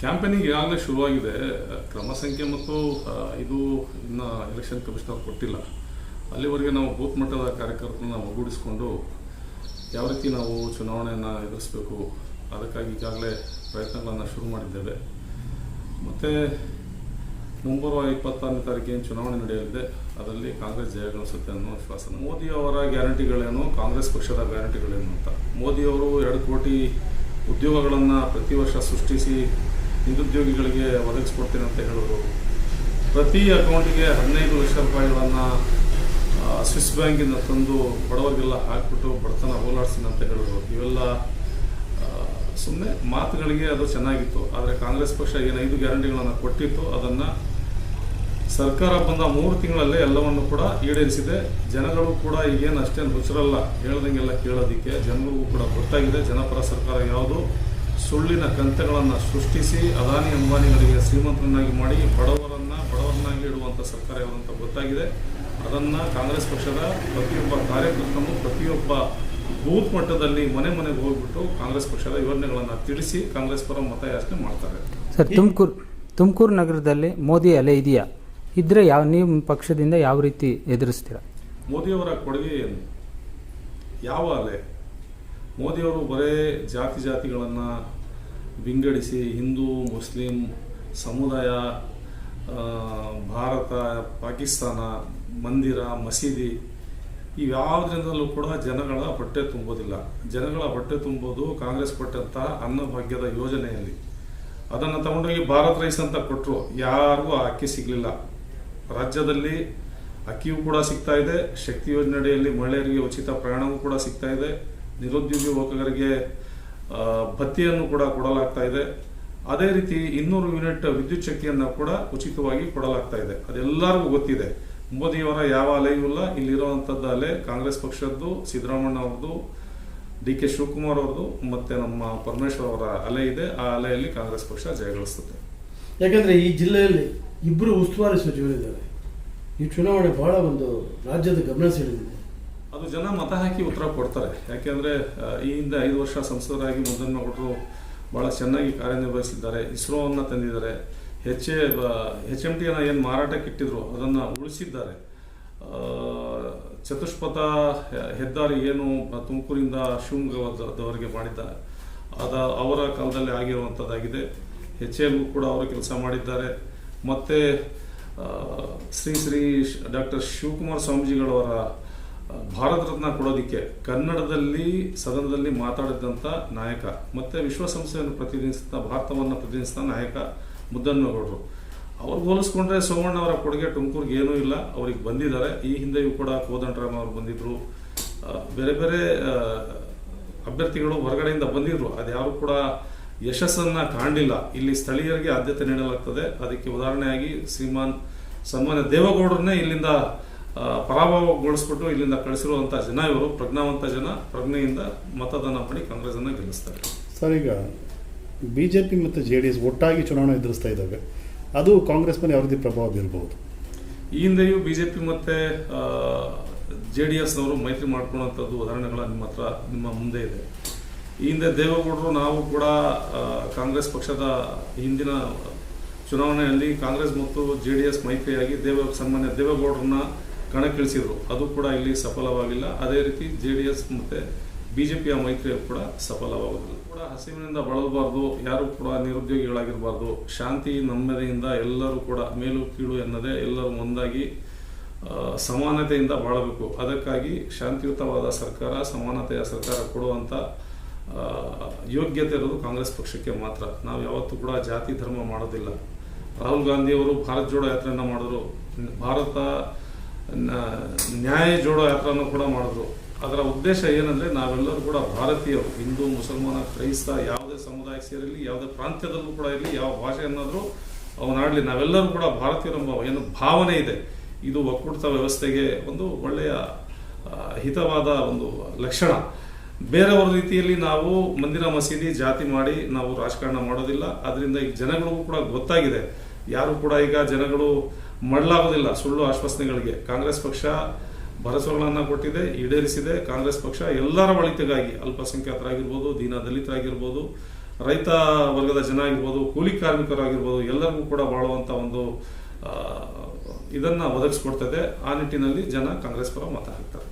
Campaigning ಈಗಾಗಲೇ ಶುರುವಾಗಿದೆ ಕ್ರಮ ಸಂಖ್ಯೆ ಮತ್ತು ಇದು ಇನ್ನು ಎಲೆಕ್ಷನ್ ಕಮಿಷನರ್ ಕೊಟ್ಟಿಲ್ಲ. ಅಲ್ಲಿವರೆಗೆ ನಾವು ಬೂತ್ ಮಟ್ಟದ ಕಾರ್ಯಕರ್ತರನ್ನ ಒಗ್ಗೂಡಿಸಿಕೊಂಡು ಯಾವ ರೀತಿ ನಾವು ಚುನಾವಣೆಯನ್ನು ಎದುರಿಸಬೇಕು, ಅದಕ್ಕಾಗಿ ಈಗಾಗಲೇ ಪ್ರಯತ್ನಗಳನ್ನು ಶುರು ಮಾಡಿದ್ದೇವೆ. ಮತ್ತು ಮುಂಬರುವ ಇಪ್ಪತ್ತಾರನೇ ತಾರೀಕಿನ ಚುನಾವಣೆ ನಡೆಯಲಿದೆ, ಅದರಲ್ಲಿ ಕಾಂಗ್ರೆಸ್ ಜಯ ಗಳಿಸುತ್ತೆ ಅನ್ನೋ ವಿಶ್ವಾಸ. ಮೋದಿ ಅವರ ಗ್ಯಾರಂಟಿಗಳೇನು, ಕಾಂಗ್ರೆಸ್ ಪಕ್ಷದ ಗ್ಯಾರಂಟಿಗಳೇನು ಅಂತ. ಮೋದಿಯವರು ಎರಡು ಕೋಟಿ ಉದ್ಯೋಗಗಳನ್ನು ಪ್ರತಿ ವರ್ಷ ಸೃಷ್ಟಿಸಿ ನಿರುದ್ಯೋಗಿಗಳಿಗೆ ಒದಗಿಸ್ಕೊಡ್ತೀನಿ ಅಂತ ಹೇಳಿದ್ರು ಪ್ರತಿ ಅಕೌಂಟಿಗೆ ಹದಿನೈದು ಲಕ್ಷ ರೂಪಾಯಿಗಳನ್ನು ಸ್ವಿಸ್ ಬ್ಯಾಂಕಿಂದ ತಂದು ಬಡವರಿಗೆಲ್ಲ ಹಾಕ್ಬಿಟ್ಟು ಬಡತನ ಹೋಲಾಡ್ಸ್ತೀನಿ ಅಂತ ಹೇಳಿದ್ರು ಇವೆಲ್ಲ ಸುಮ್ಮನೆ ಮಾತುಗಳಿಗೆ ಅದು ಚೆನ್ನಾಗಿತ್ತು. ಆದರೆ ಕಾಂಗ್ರೆಸ್ ಪಕ್ಷ ಏನು ಐದು ಗ್ಯಾರಂಟಿಗಳನ್ನು ಕೊಟ್ಟಿತ್ತು. ಅದನ್ನು ಸರ್ಕಾರ ಬಂದ ಮೂರು ತಿಂಗಳಲ್ಲೇ ಎಲ್ಲವನ್ನು ಕೂಡ ಈಡೇರಿಸಿದೆ. ಜನಗಳು ಕೂಡ ಈಗೇನು ಅಷ್ಟೇನು ಹುಚ್ಚರಲ್ಲ ಹೇಳ್ದಂಗೆಲ್ಲ ಕೇಳೋದಕ್ಕೆ ಜನಗಳಿಗೂ ಕೂಡ ಗೊತ್ತಾಗಿದೆ. ಜನಪರ ಸರ್ಕಾರ ಯಾವುದು? ಸುಳ್ಳಿನ ಕಂತೆಗಳನ್ನು ಸೃಷ್ಟಿಸಿ ಅದಾನಿ ಅಂಬಾನಿಗಳಿಗೆ ಶ್ರೀಮಂತರನ್ನಾಗಿ ಮಾಡಿ ಬಡವರನ್ನು ಬಡವರನ್ನಾಗಿ ಇಡುವಂಥ ಸರ್ಕಾರ ಇರುವಂತ ಗೊತ್ತಾಗಿದೆ. ಅದನ್ನು ಕಾಂಗ್ರೆಸ್ ಪಕ್ಷದ ಪ್ರತಿಯೊಬ್ಬ ಕಾರ್ಯಕರ್ತನು ಪ್ರತಿಯೊಬ್ಬ ಬೂತ್ ಮಟ್ಟದಲ್ಲಿ ಮನೆ ಮನೆಗೆ ಹೋಗ್ಬಿಟ್ಟು ಕಾಂಗ್ರೆಸ್ ಪಕ್ಷದ ವಿವರಣೆಗಳನ್ನು ತಿಳಿಸಿ ಕಾಂಗ್ರೆಸ್ ಪರ ಮತಯಾಚನೆ ಮಾಡ್ತಾರೆ. ಸರ್ ತುಮಕೂರು ತುಮಕೂರು ನಗರದಲ್ಲಿ ಮೋದಿ ಅಲೆ ಇದೆಯಾ? ಇದ್ರೆ ಯಾವ ನಿಮ್ಮ ಪಕ್ಷದಿಂದ ಯಾವ ರೀತಿ ಎದುರಿಸ್ತೀರಾ? ಮೋದಿಯವರ ಕೊಡುಗೆ ಏನು? ಯಾವ ಅಲೆ? ಮೋದಿಯವರು ಬರೇ ಜಾತಿ ಜಾತಿಗಳನ್ನು ವಿಂಗಡಿಸಿ ಹಿಂದೂ, ಮುಸ್ಲಿಂ, ಸಮುದಾಯ ಭಾರತ, ಪಾಕಿಸ್ತಾನ, ಮಂದಿರ, ಮಸೀದಿ, ಇವ್ಯಾವುದರಿಂದಲೂ ಕೂಡ ಜನಗಳ ಹೊಟ್ಟೆ ತುಂಬೋದಿಲ್ಲ. ಜನಗಳ ಹೊಟ್ಟೆ ತುಂಬೋದು ಕಾಂಗ್ರೆಸ್ ಕೊಟ್ಟಂಥ ಅನ್ನಭಾಗ್ಯದ ಯೋಜನೆಯಲ್ಲಿ. ಅದನ್ನು ತಗೊಂಡೋಗಿ ಭಾರತ್ ರೈಸ್ ಅಂತ ಕೊಟ್ಟರು ಯಾರಿಗೂ ಆ ಅಕ್ಕಿ ಸಿಗಲಿಲ್ಲ. ರಾಜ್ಯದಲ್ಲಿ ಅಕ್ಕಿಯೂ ಕೂಡ ಸಿಗ್ತಾ ಇದೆ, ಶಕ್ತಿ ಯೋಜನೆಯಡಿಯಲ್ಲಿ ಮಹಿಳೆಯರಿಗೆ ಉಚಿತ ಪ್ರಯಾಣವೂ ಕೂಡ ಸಿಗ್ತಾ ಇದೆ. ನಿರುದ್ಯೋಗಿ ಯುವಕರಿಗೆ ಭತ್ಯೆಯನ್ನು ಕೂಡ ಕೊಡಲಾಗ್ತಾ ಇದೆ. ಅದೇ ರೀತಿ ಇನ್ನೂರು ಯೂನಿಟ್ ವಿದ್ಯುತ್ ಶಕ್ತಿಯನ್ನು ಕೂಡ ಉಚಿತವಾಗಿ ಕೊಡಲಾಗ್ತಾ ಇದೆ. ಅದೆಲ್ಲರಿಗೂ ಗೊತ್ತಿದೆ. ಮೋದಿಯವರ ಯಾವ ಅಲೆಯೂ ಇಲ್ಲ. ಇಲ್ಲಿರುವಂಥದ್ದು ಅಲೆ ಕಾಂಗ್ರೆಸ್ ಪಕ್ಷದ್ದು ಸಿದ್ದರಾಮಣ್ಣ ಅವ್ರದ್ದು, ಡಿ ಕೆ ಶಿವಕುಮಾರ್ ಅವ್ರದ್ದು, ಮತ್ತೆ ನಮ್ಮ ಪರಮೇಶ್ವರ್ ಅವರ ಅಲೆ ಇದೆ. ಆ ಅಲೆಯಲ್ಲಿ ಕಾಂಗ್ರೆಸ್ ಪಕ್ಷ ಜಯಗಳಿಸುತ್ತೆ ಯಾಕಂದ್ರೆ ಈ ಜಿಲ್ಲೆಯಲ್ಲಿ ಇಬ್ಬರು ಉಸ್ತುವಾರಿ ಸಚಿವರಿದ್ದಾರೆ. ಈ ಚುನಾವಣೆ ಬಹಳ ಒಂದು ರಾಜ್ಯದ ಗಮನ ಸೆಳೆದಿದೆ. ಅದು ಜನ ಮತ ಹಾಕಿ ಉತ್ತರ ಕೊಡ್ತಾರೆ. ಯಾಕೆಂದರೆ ಈ ಹಿಂದೆ ಐದು ವರ್ಷ ಸಂಸದರಾಗಿ ಮುದ್ದನ್ಮೇಗೌಡರು ಭಾಳ ಚೆನ್ನಾಗಿ ಕಾರ್ಯನಿರ್ವಹಿಸಿದ್ದಾರೆ, ಇಸ್ರೋವನ್ನು ತಂದಿದ್ದಾರೆ. ಹೆಚ್ ಎ ಹೆಚ್ ಎಂ ಟಿಯನ್ನು ಏನು ಮಾರಾಟಕ್ಕೆ ಇಟ್ಟಿದ್ರು, ಅದನ್ನು ಉಳಿಸಿದ್ದಾರೆ. ಚತುಷ್ಪಥ ಹೆದ್ದಾರಿ ಏನು ತುಮಕೂರಿಂದ ಶಿವಮೊಗ್ಗದವರೆಗೆ ಮಾಡಿದ್ದ, ಅದ ಅವರ ಕಾಲದಲ್ಲಿ ಆಗಿರುವಂಥದ್ದಾಗಿದೆ ಹೆಚ್ ಎಲ್ಗೂ ಕೂಡ ಅವರು ಕೆಲಸ ಮಾಡಿದ್ದಾರೆ. ಮತ್ತು ಶ್ರೀ ಶ್ರೀ, ಡಾಕ್ಟರ್ ಶಿವಕುಮಾರ್ ಸ್ವಾಮೀಜಿಗಳವರ ಭಾರತ ರತ್ನ ಕೊಡೋದಿಕ್ಕೆ ಕನ್ನಡದಲ್ಲಿ, ಸದನದಲ್ಲಿ ಮಾತಾಡಿದಂಥ ನಾಯಕ, ಮತ್ತು ವಿಶ್ವಸಂಸ್ಥೆಯನ್ನು ಪ್ರತಿನಿಧಿಸಿದ ಭಾರತವನ್ನು ಪ್ರತಿನಿಧಿಸಿದ ನಾಯಕ ಮುದ್ದನ್ಮೇಗೌಡರು ಅವ್ರಿಗೆ ಹೋಲಿಸ್ಕೊಂಡ್ರೆ ಸೋಮಣ್ಣ ಅವರ ಕೊಡುಗೆ ತುಮಕೂರಿಗೆ ಏನೂ ಇಲ್ಲ. ಅವ್ರಿಗೆ ಬಂದಿದ್ದಾರೆ. ಈ ಹಿಂದೆಯೂ ಕೂಡ ಕೋದಂಡರಾಮ ಅವರು ಬಂದಿದ್ದರು ಬೇರೆ ಬೇರೆ ಅಭ್ಯರ್ಥಿಗಳು ಹೊರಗಡೆಯಿಂದ ಬಂದಿದ್ರು. ಅದ್ಯಾರು ಕೂಡ ಯಶಸ್ಸನ್ನು ಕಾಣಲಿಲ್ಲ. ಇಲ್ಲಿ ಸ್ಥಳೀಯರಿಗೆ ಆದ್ಯತೆ ನೀಡಲಾಗ್ತದೆ. ಅದಕ್ಕೆ ಉದಾಹರಣೆಯಾಗಿ ಶ್ರೀಮಾನ್ ಸನ್ಮಾನ್ಯ ದೇವೇಗೌಡರನ್ನೇ ಇಲ್ಲಿಂದ ಪರಾಭವಗೊಳಿಸ್ಬಿಟ್ಟು ಇಲ್ಲಿಂದ ಕಳಿಸಿರುವಂಥ ಜನ ಇವರು ಪ್ರಜ್ಞಾವಂತ ಜನ ಪ್ರಜ್ಞೆಯಿಂದ ಮತದಾನ ಮಾಡಿ ಕಾಂಗ್ರೆಸ್ಸನ್ನು ಗೆಲ್ಲಿಸ್ತಾರೆ. ಸರ್ ಈಗ ಬಿ ಜೆ ಪಿ ಮತ್ತು ಜೆ ಡಿ ಎಸ್ ಒಟ್ಟಾಗಿ ಚುನಾವಣೆ ಎದುರಿಸ್ತಾ ಇದ್ದಾವೆ. ಅದು ಕಾಂಗ್ರೆಸ್ ಮೇಲೆ ಯಾವ ರೀತಿ ಪ್ರಭಾವ ಬೀರಬಹುದು? ಈ ಹಿಂದೆಯೂ ಬಿಜೆಪಿ ಮತ್ತೆ ಜೆ ಡಿ ಎಸ್ನವರು ಮೈತ್ರಿ ಮಾಡ್ಕೊಳ್ಳುವಂಥದ್ದು ಉದಾಹರಣೆಗಳ ನಿಮ್ಮ ಹತ್ರ ನಿಮ್ಮ ಮುಂದೆ ಇದೆ. ಈ ಹಿಂದೆ ದೇವೇಗೌಡರು ನಾವು ಕೂಡ ಕಾಂಗ್ರೆಸ್ ಪಕ್ಷದ ಹಿಂದಿನ ಚುನಾವಣೆಯಲ್ಲಿ ಕಾಂಗ್ರೆಸ್ ಮತ್ತು ಜೆ ಡಿ ಎಸ್ ಮೈತ್ರಿಯಾಗಿ ದೇವ ಸನ್ಮಾನ್ಯ ದೇವೇಗೌಡರನ್ನ ಕಣಕ್ಕಿಳಿಸಿದ್ರು. ಅದು ಕೂಡ ಇಲ್ಲಿ ಸಫಲವಾಗಿಲ್ಲ. ಅದೇ ರೀತಿ ಜೆ ಡಿ ಎಸ್ ಮತ್ತು ಪಿಯ ಮೈತ್ರಿ ಕೂಡ ಸಫಲವಾಗುವುದಿಲ್ಲ ಕೂಡ ಹಸಿವಿನಿಂದ ಬಳಲಬಾರ್ದು. ಯಾರು ಕೂಡ ನಿರುದ್ಯೋಗಿಗಳಾಗಿರಬಾರ್ದು. ಶಾಂತಿ ನೆಮ್ಮದಿಯಿಂದ ಎಲ್ಲರೂ ಕೂಡ ಮೇಲು ಕೀಳು ಎನ್ನದೇ ಎಲ್ಲರೂ ಒಂದಾಗಿ ಸಮಾನತೆಯಿಂದ ಬಾಳಬೇಕು. ಅದಕ್ಕಾಗಿ ಶಾಂತಿಯುತವಾದ ಸರ್ಕಾರ, ಸಮಾನತೆಯ ಸರ್ಕಾರ ಕೊಡುವಂಥ ಯೋಗ್ಯತೆ ಇರೋದು ಕಾಂಗ್ರೆಸ್ ಪಕ್ಷಕ್ಕೆ ಮಾತ್ರ. ನಾವು ಯಾವತ್ತೂ ಕೂಡ ಜಾತಿ ಧರ್ಮ ಮಾಡೋದಿಲ್ಲ. ರಾಹುಲ್ ಗಾಂಧಿಯವರು ಭಾರತ್ ಜೋಡೋ ಯಾತ್ರೆಯನ್ನು ಮಾಡಿದ್ರು. ಭಾರತ ನ್ಯಾಯ ಜೋಡೋ ಯಾತ್ರೆಯನ್ನು ಕೂಡ ಮಾಡಿದ್ರು. ಅದರ ಉದ್ದೇಶ ಏನಂದ್ರೆ ನಾವೆಲ್ಲರೂ ಕೂಡ ಭಾರತೀಯರು, ಹಿಂದೂ, ಮುಸಲ್ಮಾನ, ಕ್ರೈಸ್ತ, ಯಾವುದೇ ಸಮುದಾಯಕ್ಕೆ ಸೇರಿರಲಿ, ಯಾವುದೇ ಪ್ರಾಂತ್ಯದಲ್ಲೂ ಕೂಡ ಇರಲಿ, ಯಾವ ಭಾಷೆಯನ್ನಾದರೂ ಅವನಾಡಲಿ ನಾವೆಲ್ಲರೂ ಕೂಡ ಭಾರತೀಯರೆಂಬ ಏನು ಭಾವನೆ ಇದೆ. ಇದು ಒಕ್ಕೂಟ ವ್ಯವಸ್ಥೆಗೆ ಒಂದು ಒಳ್ಳೆಯ ಹಿತವಾದ ಒಂದು ಲಕ್ಷಣ. ಬೇರೆಯವರ ರೀತಿಯಲ್ಲಿ ನಾವು ಮಂದಿರ ಮಸೀದಿ ಜಾತಿ ಮಾಡಿ ನಾವು ರಾಜಕಾರಣ ಮಾಡೋದಿಲ್ಲ. ಅದರಿಂದ ಈಗ ಜನಗಳಿಗೂ ಕೂಡ ಗೊತ್ತಾಗಿದೆ. ಯಾರು ಕೂಡ ಈಗ ಜನಗಳು ಮಾಡಲಾಗೋದಿಲ್ಲ ಸುಳ್ಳು ಆಶ್ವಾಸನೆಗಳಿಗೆ. ಕಾಂಗ್ರೆಸ್ ಪಕ್ಷ ಭರವಸೆಗಳನ್ನು ಕೊಟ್ಟಿದೆ, ಈಡೇರಿಸಿದೆ. ಕಾಂಗ್ರೆಸ್ ಪಕ್ಷ ಎಲ್ಲರ ಒಳಿತಿಗಾಗಿ, ಅಲ್ಪಸಂಖ್ಯಾತರಾಗಿರ್ಬೋದು, ದೀನ ದಲಿತರಾಗಿರ್ಬೋದು, ರೈತ ವರ್ಗದ ಜನ ಆಗಿರ್ಬೋದು, ಕೂಲಿ ಕಾರ್ಮಿಕರಾಗಿರ್ಬೋದು, ಎಲ್ಲರಿಗೂ ಕೂಡ ಬಾಳುವಂಥ ಒಂದು ಇದನ್ನು ಒದಗಿಸ್ಕೊಡ್ತದೆ ಆ ನಿಟ್ಟಿನಲ್ಲಿ ಜನ ಕಾಂಗ್ರೆಸ್ ಪರ ಮತ ಹಾಕ್ತಾರೆ.